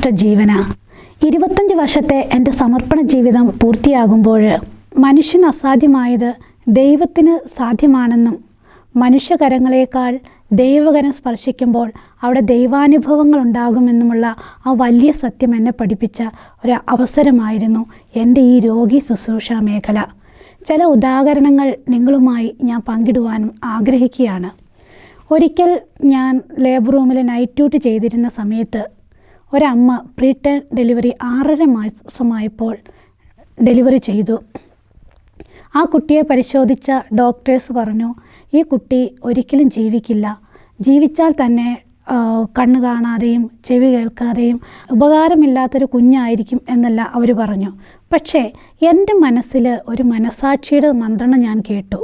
Sister ജീവന ഇരുപത്തഞ്ച് വർഷത്തെ എന്റെ സമർപ്പണ ജീവിതം പൂർത്തിയാകുമ്പോൾ മനുഷ്യൻ അസാധ്യമായത് ദൈവത്തിന് സാധ്യമാണെന്നും മനുഷ്യകരങ്ങളെക്കാൾ ദൈവകരം സ്പർശിക്കുമ്പോൾ അവിടെ ദൈവാനുഭവങ്ങൾ ഉണ്ടാകുമെന്നുമുള്ള ആ വലിയ സത്യം എന്നെ പഠിപ്പിച്ച ഒരു അവസരമായിരുന്നു എന്റെ ഈ രോഗി ശുശ്രൂഷ മേഖല. ചില ഉദാഹരണങ്ങൾ നിങ്ങളുമായി ഞാൻ പങ്കിടുവാനും ആഗ്രഹിക്കുകയാണ്. ഒരിക്കൽ ഞാൻ ലേബർ റൂമിൽ നൈറ്റ് ഡ്യൂട്ടി ചെയ്തിരുന്ന സമയത്ത് ഒരമ്മ പ്രീ പ്രീടേൺ ഡെലിവറി ആറര മാസമായപ്പോൾ ഡെലിവറി ചെയ്തു. ആ കുട്ടിയെ പരിശോധിച്ച ഡോക്ടേഴ്സ് പറഞ്ഞു ഈ കുട്ടി ഒരിക്കലും ജീവിക്കില്ല. ജീവിച്ചാൽ തന്നെ കണ്ണ് കാണാതെയും ചെവി കേൾക്കാതെയും ഉപകാരമില്ലാത്തൊരു കുഞ്ഞായിരിക്കും എന്നല്ല അവർ പറഞ്ഞു. പക്ഷേ എന്റെ മനസ്സിൽ ഒരു മനസാക്ഷിയുടെ മന്ത്രണം ഞാൻ കേട്ടു.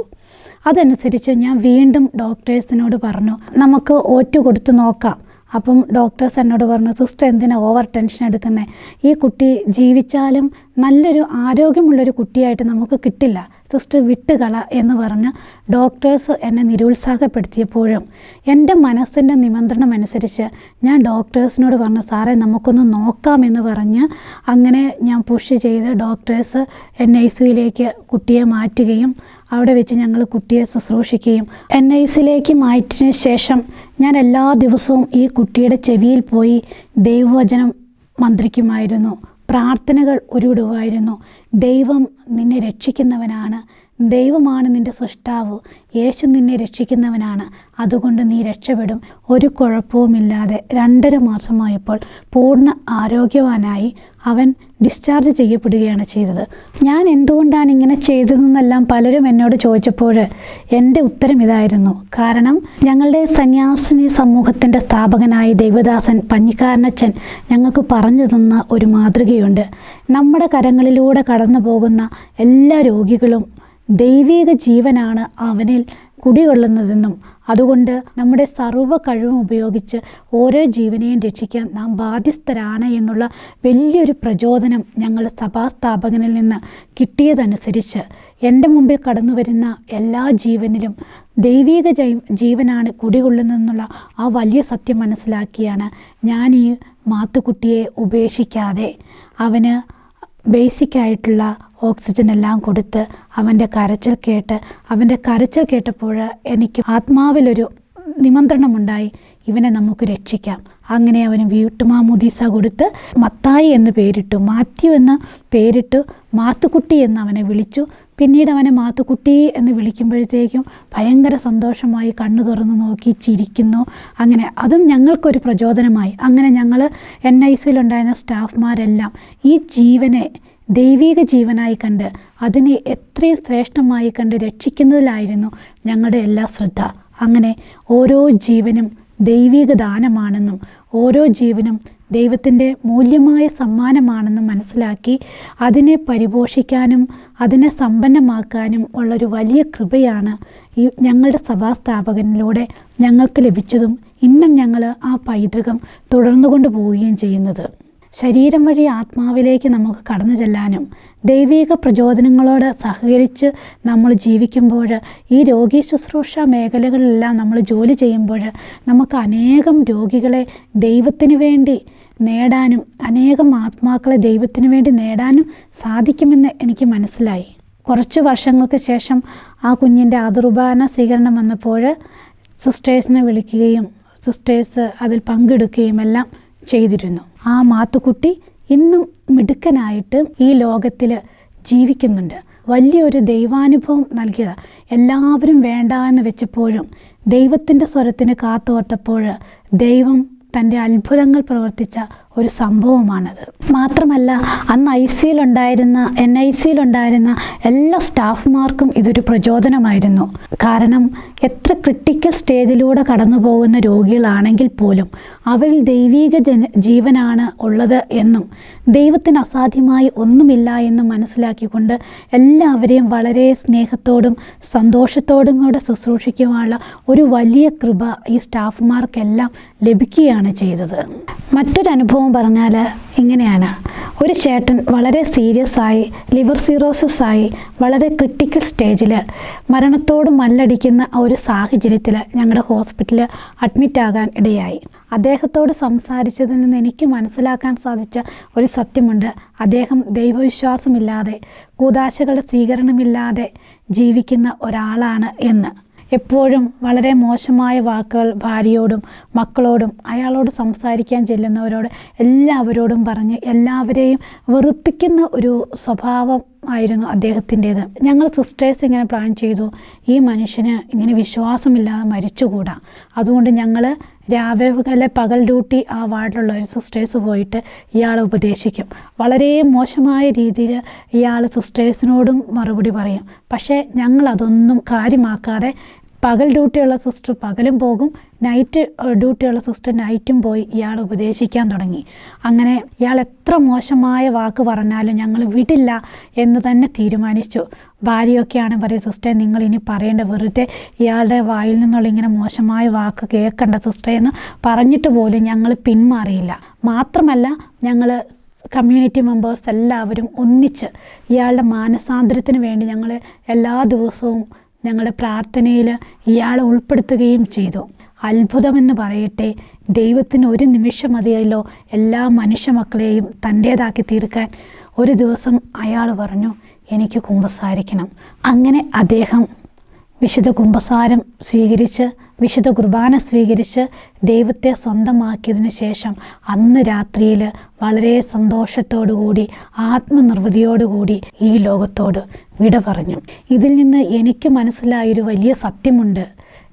അതനുസരിച്ച് ഞാൻ വീണ്ടും ഡോക്ടേഴ്സിനോട് പറഞ്ഞു നമുക്ക് ഓറ്റ് കൊടുത്തു നോക്കാം. അപ്പം ഡോക്ടേഴ്സ് എന്നോട് പറഞ്ഞു സിസ്റ്റർ എന്തിനാ ഓവർ ടെൻഷൻ എടുക്കുന്നത് ഈ കുട്ടി ജീവിച്ചാലും നല്ലൊരു ആരോഗ്യമുള്ളൊരു കുട്ടിയായിട്ട് നമുക്ക് കിട്ടില്ല. സിസ്റ്റർ വിട്ടുകള എന്ന് പറഞ്ഞ് ഡോക്ടേഴ്സ് എന്നെ നിരുത്സാഹപ്പെടുത്തിയപ്പോഴും എന്റെ മനസ്സിന്റെ നിമന്ത്രണം അനുസരിച്ച് ഞാൻ ഡോക്ടേഴ്സിനോട് പറഞ്ഞു സാറേ നമുക്കൊന്ന് നോക്കാമെന്ന് പറഞ്ഞ് അങ്ങനെ ഞാൻ പുഷ് ചെയ്ത് ഡോക്ടേഴ്സ് എൻ ഐ സിയിലേക്ക് കുട്ടിയെ മാറ്റുകയും അവിടെ വെച്ച് ഞങ്ങൾ കുട്ടിയെ ശുശ്രൂഷിക്കുകയും എൻ ഐ സിയിലേക്ക് മാറ്റിയതിന് ശേഷം ഞാൻ എല്ലാ ദിവസവും ഈ കുട്ടിയുടെ ചെവിയിൽ പോയി ദൈവവചനം മന്ത്രിക്കുമായിരുന്നു. പ്രാർത്ഥനകൾ ഉരുവിടുമായിരുന്നു ദൈവം നിന്നെ രക്ഷിക്കുന്നവനാണ്. ദൈവമാണ് നിന്റെ സൃഷ്ടാവ് യേശു നിന്നെ രക്ഷിക്കുന്നവനാണ്. അതുകൊണ്ട് നീ രക്ഷപ്പെടും. ഒരു കുഴപ്പവുമില്ലാതെ രണ്ടര മാസമായപ്പോൾ പൂർണ ആരോഗ്യവാനായി അവൻ ഡിസ്ചാർജ് ചെയ്യപ്പെടുകയാണ് ചെയ്തത്. ഞാൻ എന്തുകൊണ്ടാണ് ഇങ്ങനെ ചെയ്തതെന്നെല്ലാം പലരും എന്നോട് ചോദിച്ചപ്പോൾ എന്റെ ഉത്തരം ഇതായിരുന്നു. കാരണം ഞങ്ങളുടെ സന്യാസിനി സമൂഹത്തിന്റെ സ്ഥാപകനായ ദൈവദാസൻ പഞ്ഞിക്കാരനച്ചൻ ഞങ്ങൾക്ക് പറഞ്ഞു തന്ന ഒരു മാതൃകയുണ്ട്. നമ്മുടെ കരങ്ങളിലൂടെ കടന്നു പോകുന്ന എല്ലാ രോഗികളും ദൈവിക ജീവനാണ് അവനിൽ കുടികൊള്ളുന്നതെന്നും അതുകൊണ്ട് നമ്മുടെ സർവ കഴിവും ഉപയോഗിച്ച് ഓരോ ജീവനെയും രക്ഷിക്കാൻ നാം ബാധ്യസ്ഥരാണ് എന്നുള്ള വലിയൊരു പ്രചോദനം ഞങ്ങൾ സഭാസ്ഥാപകനിൽ നിന്ന് കിട്ടിയതനുസരിച്ച് എന്റെ മുമ്പിൽ കടന്നു വരുന്ന എല്ലാ ജീവനിലും ദൈവിക ജീവനാണ് കുടികൊള്ളുന്നതെന്നുള്ള ആ വലിയ സത്യം മനസ്സിലാക്കിയാണ് ഞാൻ ഈ മാത്തുക്കുട്ടിയെ ഉപേക്ഷിക്കാതെ. അവന് ബേസിക് ആയിട്ടുള്ള ഓക്സിജൻ എല്ലാം കൊടുത്ത് അവന്റെ കരച്ചിൽ കേട്ട് അവന്റെ കരച്ചിൽ കേട്ടപ്പോൾ എനിക്ക് ആത്മാവിലൊരു നിമന്ത്രണമുണ്ടായി ഇവനെ നമുക്ക് രക്ഷിക്കാം. അങ്ങനെ അവന് വീട്ടുമാമുദീസ കൊടുത്ത് മത്തായി എന്ന് പേരിട്ടു മാത്യു എന്ന് പേരിട്ടു മാത്തുക്കുട്ടി എന്ന് അവനെ വിളിച്ചു പിന്നീട് അവനെ മാത്തുക്കുട്ടി എന്ന് വിളിക്കുമ്പോഴത്തേക്കും ഭയങ്കര സന്തോഷമായി കണ്ണു തുറന്നു നോക്കി ചിരിക്കുന്നു. അങ്ങനെ അതും ഞങ്ങൾക്കൊരു പ്രചോദനമായി. അങ്ങനെ ഞങ്ങൾ എൻ ഐ സിയിലുണ്ടായിരുന്ന സ്റ്റാഫ്മാരെല്ലാം ഈ ജീവനെ ദൈവിക ജീവനായി കണ്ട് അതിനെ എത്രയും ശ്രേഷ്ഠമായി കണ്ട് രക്ഷിക്കുന്നതിലായിരുന്നു ഞങ്ങളുടെ എല്ലാ ശ്രദ്ധ. അങ്ങനെ ഓരോ ജീവനും ദൈവിക ദാനമാണെന്നും ഓരോ ജീവനും ദൈവത്തിന്റെ മൂല്യമായ സമ്മാനമാണെന്ന് മനസ്സിലാക്കി അതിനെ പരിപോഷിക്കാനും അതിനെ സമ്പന്നമാക്കാനും ഉള്ളൊരു വലിയ കൃപയാണ് ഈ ഞങ്ങളുടെ സഭാസ്ഥാപകനിലൂടെ ഞങ്ങൾക്ക് ലഭിച്ചതും ഇന്നും ഞങ്ങൾ ആ പൈതൃകം തുടർന്നു കൊണ്ടുപോവുകയും ചെയ്യുന്നത്. ശരീരം വഴി ആത്മാവിലേക്ക് നമുക്ക് കടന്നു ചെല്ലാനും ദൈവിക പ്രചോദനങ്ങളോട് സഹകരിച്ച് നമ്മൾ ജീവിക്കുമ്പോൾ ഈ രോഗി ശുശ്രൂഷ മേഖലകളിലെല്ലാം നമ്മൾ ജോലി ചെയ്യുമ്പോൾ നമുക്ക് അനേകം രോഗികളെ ദൈവത്തിന് വേണ്ടി നേടാനും അനേകം ആത്മാക്കളെ ദൈവത്തിന് വേണ്ടി നേടാനും സാധിക്കുമെന്ന് എനിക്ക് മനസ്സിലായി. കുറച്ച് വർഷങ്ങൾക്ക് ശേഷം ആ കുഞ്ഞിന്റെ അതിർബാന സ്വീകരണം വന്നപ്പോൾ സിസ്റ്റേഴ്സിനെ വിളിക്കുകയും സിസ്റ്റേഴ്സ് അതിൽ പങ്കെടുക്കുകയും എല്ലാം ചെയ്തിരുന്നു. ആ മാത്തുക്കുട്ടി ഇന്നും മിടുക്കനായിട്ട് ഈ ലോകത്തിൽ ജീവിക്കുന്നുണ്ട്. വലിയൊരു ദൈവാനുഭവം നൽകിയത്. എല്ലാവരും വേണ്ട എന്ന് വെച്ചപ്പോഴും ദൈവത്തിന്റെ സ്വരത്തിന് കാത്തോർത്തപ്പോൾ ദൈവം തന്റെ അത്ഭുതങ്ങൾ പ്രവർത്തിച്ച ഒരു സംഭവമാണത്. മാത്രമല്ല അന്ന് ഐ സിയിലുണ്ടായിരുന്ന എൻ ഐ സിയിലുണ്ടായിരുന്ന എല്ലാ സ്റ്റാഫ്മാർക്കും ഇതൊരു പ്രചോദനമായിരുന്നു. കാരണം എത്ര ക്രിട്ടിക്കൽ സ്റ്റേജിലൂടെ കടന്നു പോകുന്ന രോഗികളാണെങ്കിൽ പോലും അവരിൽ ദൈവീക ജന ജീവനാണ് ഉള്ളത് എന്നും ദൈവത്തിന് അസാധ്യമായി ഒന്നുമില്ല എന്നും മനസ്സിലാക്കിക്കൊണ്ട് എല്ലാവരെയും വളരെ സ്നേഹത്തോടും സന്തോഷത്തോടും കൂടെ ശുശ്രൂഷിക്കുവാനുള്ള ഒരു വലിയ കൃപ ഈ സ്റ്റാഫ്മാർക്കെല്ലാം ലഭിക്കുകയാണ് ചെയ്തത്. മറ്റൊരനുഭവം സംഭവം പറഞ്ഞാൽ ഇങ്ങനെയാണ്. ഒരു ചേട്ടൻ വളരെ സീരിയസ് ആയി ലിവർ സീറോസിസ് ആയി വളരെ ക്രിട്ടിക്കൽ സ്റ്റേജിൽ മരണത്തോട് മല്ലടിക്കുന്ന ഒരു സാഹചര്യത്തിൽ ഞങ്ങളുടെ ഹോസ്പിറ്റലിൽ അഡ്മിറ്റ് ആകാൻ ഇടയായി. അദ്ദേഹത്തോട് സംസാരിച്ചതിൽ നിന്ന് എനിക്ക് മനസ്സിലാക്കാൻ സാധിച്ച ഒരു സത്യമുണ്ട്. അദ്ദേഹം ദൈവവിശ്വാസമില്ലാതെ കൂതാശകളുടെ സ്വീകരണമില്ലാതെ ജീവിക്കുന്ന ഒരാളാണ് എന്ന്. എപ്പോഴും വളരെ മോശമായ വാക്കുകൾ ഭാര്യയോടും മക്കളോടും അയാളോട് സംസാരിക്കാൻ ചെല്ലുന്നവരോട് എല്ലാവരോടും പറഞ്ഞ് എല്ലാവരെയും വെറുപ്പിക്കുന്ന ഒരു സ്വഭാവം ആയിരുന്നു അദ്ദേഹത്തിന്റേത്. ഞങ്ങൾ സിസ്റ്റേഴ്സ് ഇങ്ങനെ പ്ലാൻ ചെയ്തു. ഈ മനുഷ്യന് ഇങ്ങനെ വിശ്വാസമില്ലാതെ മരിച്ചുകൂടാ. അതുകൊണ്ട് ഞങ്ങൾ രാവിലെ പകൽ ഡ്യൂട്ടി ആ വാർഡിലുള്ള ഒരു സിസ്റ്റേഴ്സ് പോയിട്ട് ഇയാളെ ഉപദേശിക്കും. വളരെ മോശമായ രീതിയിൽ ഇയാൾ സിസ്റ്റേഴ്സിനോടും മറുപടി പറയും. പക്ഷേ ഞങ്ങളതൊന്നും കാര്യമാക്കാതെ പകൽ ഡ്യൂട്ടിയുള്ള സിസ്റ്റർ പകലും പോകും. നൈറ്റ് ഡ്യൂട്ടിയുള്ള സിസ്റ്റർ നൈറ്റും പോയി ഇയാൾ ഉപദേശിക്കാൻ തുടങ്ങി. അങ്ങനെ ഇയാൾ എത്ര മോശമായ വാക്ക് പറഞ്ഞാലും ഞങ്ങൾ വിടില്ല എന്ന് തന്നെ തീരുമാനിച്ചു. ഭാര്യയൊക്കെയാണ് പറയും സിസ്റ്റർ നിങ്ങൾ ഇനി പറയേണ്ട വെറുതെ ഇയാളുടെ വായിൽ നിന്നുള്ള ഇങ്ങനെ മോശമായ വാക്ക് കേൾക്കേണ്ട സിസ്റ്റർ എന്ന് പറഞ്ഞിട്ട് പോലും ഞങ്ങൾ പിന്മാറിയില്ല. മാത്രമല്ല ഞങ്ങൾ കമ്മ്യൂണിറ്റി മെമ്പേഴ്സ് എല്ലാവരും ഒന്നിച്ച് ഇയാളുടെ മാനസാന്തരത്തിന് വേണ്ടി ഞങ്ങൾ എല്ലാ ദിവസവും ഞങ്ങളുടെ പ്രാർത്ഥനയിൽ ഇയാളെ ഉൾപ്പെടുത്തുകയും ചെയ്തു. അത്ഭുതമെന്ന് പറയട്ടെ ദൈവത്തിന് ഒരു നിമിഷം മതിയല്ലോ എല്ലാ മനുഷ്യ മക്കളെയും തന്റേതാക്കി തീർക്കാൻ. ഒരു ദിവസം അയാൾ പറഞ്ഞു എനിക്ക് കുമ്പസാരിക്കണം. അങ്ങനെ അദ്ദേഹം വിശുദ്ധ കുംഭസാരം സ്വീകരിച്ച് വിശുദ്ധ കുർബാന സ്വീകരിച്ച് ദൈവത്തെ സ്വന്തമാക്കിയതിനു ശേഷം അന്ന് രാത്രിയിൽ വളരെ സന്തോഷത്തോടുകൂടി ആത്മനിർവൃതിയോടുകൂടി ഈ ലോകത്തോട് വിട പറഞ്ഞു. ഇതിൽ നിന്ന് എനിക്ക് മനസ്സിലായൊരു വലിയ സത്യമുണ്ട്.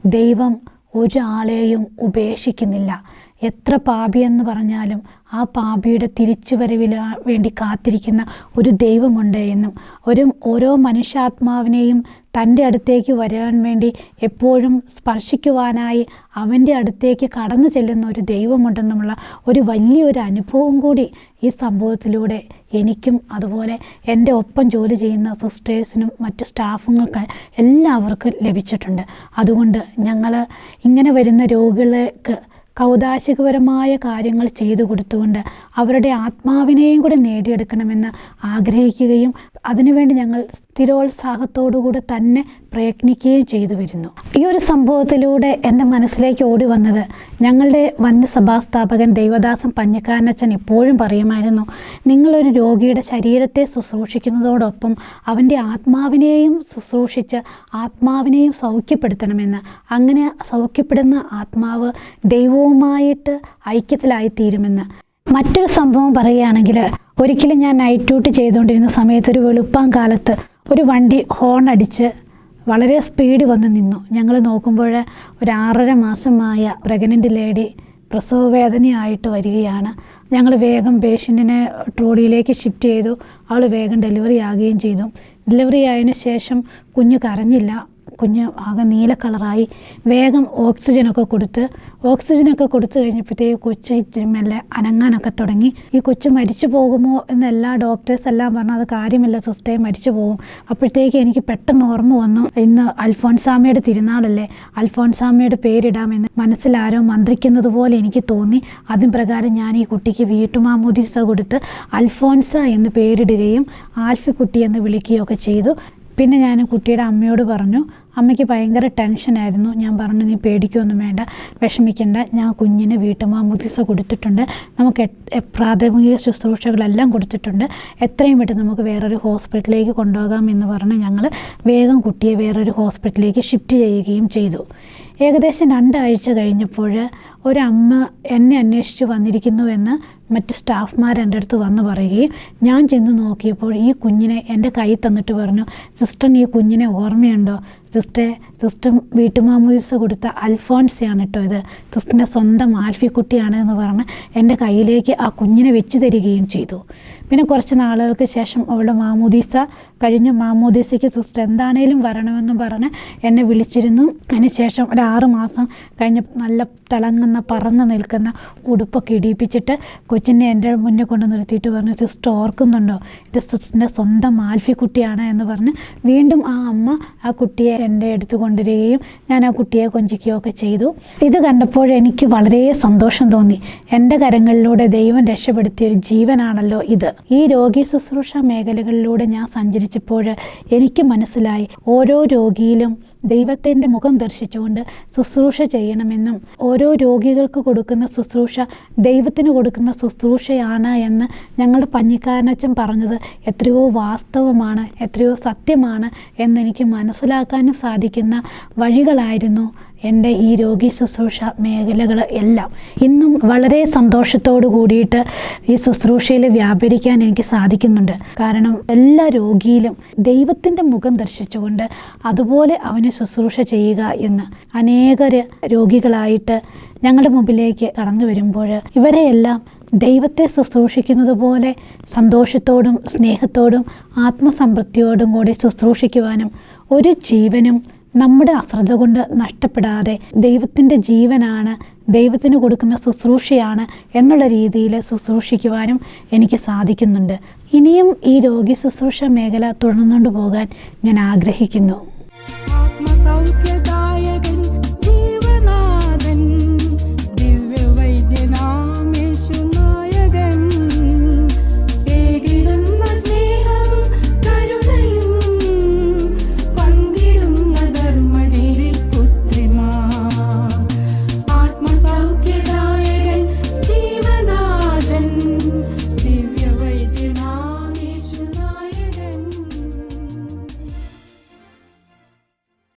ദൈവം ഒരാളെയും ഉപേക്ഷിക്കുന്നില്ല. എത്ര പാപിയെന്ന് പറഞ്ഞാലും ആ പാപിയുടെ തിരിച്ചുവരവിൽ വേണ്ടി കാത്തിരിക്കുന്ന ഒരു ദൈവമുണ്ട് എന്നും ഒരു ഓരോ മനുഷ്യാത്മാവിനെയും തന്റെ അടുത്തേക്ക് വരാൻ വേണ്ടി എപ്പോഴും സ്പർശിക്കുവാനായി അവന്റെ അടുത്തേക്ക് കടന്നു ചെല്ലുന്ന ഒരു ദൈവമുണ്ടെന്നുമുള്ള ഒരു വലിയൊരു അനുഭവം കൂടി ഈ സംഭവത്തിലൂടെ എനിക്കും അതുപോലെ എന്റെ ഒപ്പം ജോലി ചെയ്യുന്ന സിസ്റ്റേഴ്സിനും മറ്റ് സ്റ്റാഫുങ്ങൾക്ക് എല്ലാവർക്കും ലഭിച്ചിട്ടുണ്ട്. അതുകൊണ്ട് ഞങ്ങൾ ഇങ്ങനെ വരുന്ന രോഗികൾക്ക് കൗതാശികപരമായ കാര്യങ്ങൾ ചെയ്തു കൊടുത്തുകൊണ്ട് അവരുടെ ആത്മാവിനെയും കൂടി നേടിയെടുക്കണമെന്ന് ആഗ്രഹിക്കുകയും അതിനുവേണ്ടി ഞങ്ങൾ സ്ഥിരോത്സാഹത്തോടുകൂടെ തന്നെ പ്രയത്നിക്കുകയും ചെയ്തു വരുന്നു. ഈ ഒരു സംഭവത്തിലൂടെ എന്റെ മനസ്സിലേക്ക് ഓടി വന്നത് ഞങ്ങളുടെ വന്യസഭാ സ്ഥാപകൻ ദൈവദാസൻ പഞ്ഞക്കാരനച്ചൻ എപ്പോഴും പറയുമായിരുന്നു നിങ്ങളൊരു രോഗിയുടെ ശരീരത്തെ ശുശ്രൂഷിക്കുന്നതോടൊപ്പം അവന്റെ ആത്മാവിനെയും ശുശ്രൂഷിച്ച് ആത്മാവിനെയും സൗഖ്യപ്പെടുത്തണമെന്ന്. അങ്ങനെ സൗഖ്യപ്പെടുന്ന ആത്മാവ് ദൈവവുമായിട്ട് ഐക്യത്തിലായിത്തീരുമെന്ന്. മറ്റൊരു സംഭവം പറയുകയാണെങ്കിൽ ഒരിക്കലും ഞാൻ നൈറ്റ് ഡ്യൂട്ടി ചെയ്തുകൊണ്ടിരുന്ന സമയത്ത് ഒരു വെളുപ്പാൻ കാലത്ത് ഒരു വണ്ടി ഹോൺ അടിച്ച് വളരെ സ്പീഡ് വന്ന് നിന്നു. ഞങ്ങൾ നോക്കുമ്പോൾ ഒരു ആറര മാസമായ പ്രഗ്നന്റ് ലേഡി പ്രസവ വേദനയായിട്ട് വരികയാണ്. ഞങ്ങൾ വേഗം പേഷ്യന്റിനെ ട്രോളിയിലേക്ക് ഷിഫ്റ്റ് ചെയ്തു. അവൾ വേഗം ഡെലിവറി ആകുകയും ചെയ്തു. ഡെലിവറി ആയതിനു ശേഷം കുഞ്ഞ് കരഞ്ഞില്ല. കുഞ്ഞ് ആകെ നീല കളറായി. വേഗം ഓക്സിജനൊക്കെ കൊടുത്ത് ഓക്സിജനൊക്കെ കൊടുത്തു കഴിഞ്ഞപ്പോഴത്തേക്ക് കൊച്ച് മെല്ലെ അനങ്ങാനൊക്കെ തുടങ്ങി. ഈ കൊച്ച് മരിച്ചു പോകുമോ എന്ന് എല്ലാ ഡോക്ടേഴ്സ് എല്ലാം പറഞ്ഞു അത് കാര്യമില്ല സിസ്റ്റേ മരിച്ചു പോകും. അപ്പോഴത്തേക്ക് എനിക്ക് പെട്ടെന്ന് ഓർമ്മ വന്നു ഇന്ന് അൽഫോൻസാമയുടെ തിരുനാളല്ലേ അൽഫോൻസാമയുടെ പേരിടാമെന്ന് മനസ്സിലാരോ മന്ത്രിക്കുന്നത് പോലെ എനിക്ക് തോന്നി. അതിന് പ്രകാരം ഞാൻ ഈ കുട്ടിക്ക് വീട്ടുമാമോദിസ കൊടുത്ത് അൽഫോൻസ എന്ന് പേരിടുകയും ആൽഫിക്കുട്ടി എന്ന് വിളിക്കുകയൊക്കെ ചെയ്തു. പിന്നെ ഞാൻ കുട്ടിയുടെ അമ്മയോട് പറഞ്ഞു അമ്മയ്ക്ക് ഭയങ്കര ടെൻഷനായിരുന്നു ഞാൻ പറഞ്ഞു നീ പേടിക്കൊന്നും വേണ്ട വിഷമിക്കേണ്ട. ഞാൻ കുഞ്ഞിന് വീട്ടുമാമുദിസ കൊടുത്തിട്ടുണ്ട്. നമുക്ക് പ്രാഥമിക ശുശ്രൂഷകളെല്ലാം കൊടുത്തിട്ടുണ്ട്. എത്രയും പെട്ടെന്ന് നമുക്ക് വേറൊരു ഹോസ്പിറ്റലിലേക്ക് കൊണ്ടുപോകാം എന്ന് പറഞ്ഞ് ഞങ്ങൾ വേഗം കുട്ടിയെ വേറൊരു ഹോസ്പിറ്റലിലേക്ക് ഷിഫ്റ്റ് ചെയ്യുകയും ചെയ്തു. ഏകദേശം രണ്ടാഴ്ച കഴിഞ്ഞപ്പോൾ ഒരമ്മ എന്നെ അന്വേഷിച്ച് വന്നിരിക്കുന്നുവെന്ന് മറ്റ് സ്റ്റാഫ്മാർ എന്റെ അടുത്ത് വന്ന് പറയുകയും ഞാൻ ചെന്ന് നോക്കിയപ്പോൾ ഈ കുഞ്ഞിനെ എന്റെ കൈ തന്നിട്ട് പറഞ്ഞു സിസ്റ്ററിന് ഈ കുഞ്ഞിനെ ഓർമ്മയുണ്ടോ? സിസ്റ്ററെ സിസ്റ്റർ വീട്ടുമാമൂസ് കൊടുത്ത അൽഫോൺസിയാണ് കേട്ടോ ഇത്. സിസ്റ്ററിന്റെ സ്വന്തം ആൽഫിക്കുട്ടിയാണ് എന്ന് പറഞ്ഞ് എന്റെ കയ്യിലേക്ക് ആ കുഞ്ഞിനെ വെച്ച് തരികയും ചെയ്തു. പിന്നെ കുറച്ച് നാളുകൾക്ക് ശേഷം അവളുടെ മാമൂദീസ കഴിഞ്ഞ്. മാമൂദീസയ്ക്ക് സിസ്റ്റർ എന്താണേലും വരണമെന്ന് പറഞ്ഞ് എന്നെ വിളിച്ചിരുന്നു. അതിന് ശേഷം ഒരു ആറ് മാസം കഴിഞ്ഞ് നല്ല തിളങ്ങുന്ന പറന്ന് നിൽക്കുന്ന ഉടുപ്പൊക്കെ ഇടിയിപ്പിച്ചിട്ട് കൊച്ചിനെ എന്റെ മുന്നിൽ കൊണ്ടു നിർത്തിയിട്ട് പറഞ്ഞു സിസ്റ്റർ ഓർക്കുന്നുണ്ടോ ഇത് സിസ്റ്ററിന്റെ സ്വന്തം ആൽഫിക്കുട്ടിയാണ് എന്ന് പറഞ്ഞ് വീണ്ടും ആ അമ്മ ആ കുട്ടിയെ എന്റെ അടുത്ത് കൊണ്ടുവരികയും ഞാൻ ആ കുട്ടിയെ കൊഞ്ചിക്കുകയൊക്കെ ചെയ്തു. ഇത് കണ്ടപ്പോൾ എനിക്ക് വളരെ സന്തോഷം തോന്നി. എന്റെ കരങ്ങളിലൂടെ ദൈവം രക്ഷപ്പെടുത്തിയ ഒരു ജീവനാണല്ലോ ഇത്. ഈ രോഗി ശുശ്രൂഷ മേഖലകളിലൂടെ ഞാൻ സഞ്ചരിച്ചപ്പോൾ എനിക്ക് മനസ്സിലായി. ഓരോ രോഗിയിലും ദൈവത്തിന്റെ മുഖം ദർശിച്ചുകൊണ്ട് ശുശ്രൂഷ ചെയ്യണമെന്നും ഓരോ രോഗികൾക്ക് കൊടുക്കുന്ന ശുശ്രൂഷ ദൈവത്തിന് കൊടുക്കുന്ന ശുശ്രൂഷയാണ് എന്ന് ഞങ്ങളുടെ പഞ്ഞിക്കാരനച്ചൻ പറഞ്ഞത് എത്രയോ വാസ്തവമാണ് എത്രയോ സത്യമാണ് എന്നെനിക്ക് മനസ്സിലാക്കാനും സാധിക്കുന്ന വഴികളായിരുന്നു എന്റെ ഈ രോഗി ശുശ്രൂഷ മേഖലകൾ എല്ലാം ഇന്നും വളരെ സന്തോഷത്തോടു കൂടിയിട്ട് ഈ ശുശ്രൂഷയിൽ വ്യാപരിക്കാൻ എനിക്ക് സാധിക്കുന്നുണ്ട്. കാരണം എല്ലാ രോഗിയിലും ദൈവത്തിന്റെ മുഖം ദർശിച്ചുകൊണ്ട് അതുപോലെ അവന് ശുശ്രൂഷ ചെയ്യുക എന്ന് അനേകർ രോഗികളായിട്ട് ഞങ്ങളുടെ മുമ്പിലേക്ക് കടന്നു വരുമ്പോൾ ഇവരെയെല്ലാം ദൈവത്തെ ശുശ്രൂഷിക്കുന്നത് പോലെ സന്തോഷത്തോടും സ്നേഹത്തോടും ആത്മസംതൃപ്തിയോടും കൂടി ശുശ്രൂഷിക്കുവാനും ഒരു ജീവനും നമ്മുടെ അശ്രദ്ധ കൊണ്ട് നഷ്ടപ്പെടാതെ ദൈവത്തിന്റെ ജീവനാണ് ദൈവത്തിന് കൊടുക്കുന്ന ശുശ്രൂഷയാണ് എന്നുള്ള രീതിയിൽ ശുശ്രൂഷിക്കുവാനും എനിക്ക് സാധിക്കുന്നുണ്ട്. ഇനിയും ഈ രോഗി ശുശ്രൂഷ മേഖല തുടർന്നുകൊണ്ട് പോകാൻ ഞാൻ ആഗ്രഹിക്കുന്നു. ആത്മസൗഖ്യ